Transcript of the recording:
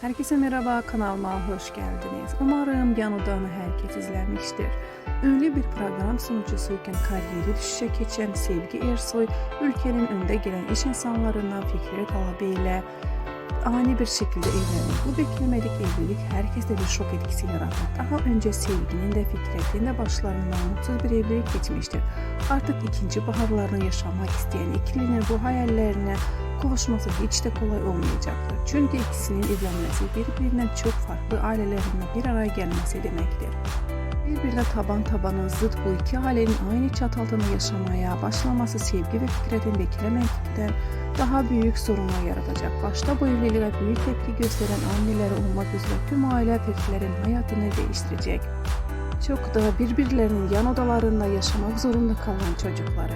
Herkese merhaba, kanalıma hoş geldiniz. Umarım yan odanı herkes izlemiştir. Ünlü bir program sunucusuyken kariyeri düşüşe geçen Sevgi Ersoy, ülkenin önde gelen iş insanlarından Fikret Alabi ile ani bir şekilde evlendi. Bu beklemedik evlilik herkeste bir şok etkisi yarattı. Daha önce Sevgi'nin de Fikret'in de başlarından mutsuz bir evlilik geçmiştir. Artık ikinci baharlarını yaşamak isteyen ikilinin bu hayallerine kavuşması hiç de kolay olmayacaktır. Çünkü ikisinin evlenmesi birbirinden çok farklı ailelerinden bir araya gelmesi demektir. Birbirine taban tabana zıt bu iki ailenin aynı çatı altında yaşamaya başlaması Sevgi ve Fikret'in beklemedikten daha büyük sorunlar yaratacak. Başta bu evliliğe büyük tepki gösteren anneleri olmak üzere tüm aile fertlerin hayatını değiştirecek. Çok da birbirlerinin yan odalarında yaşamak zorunda kalan çocukları.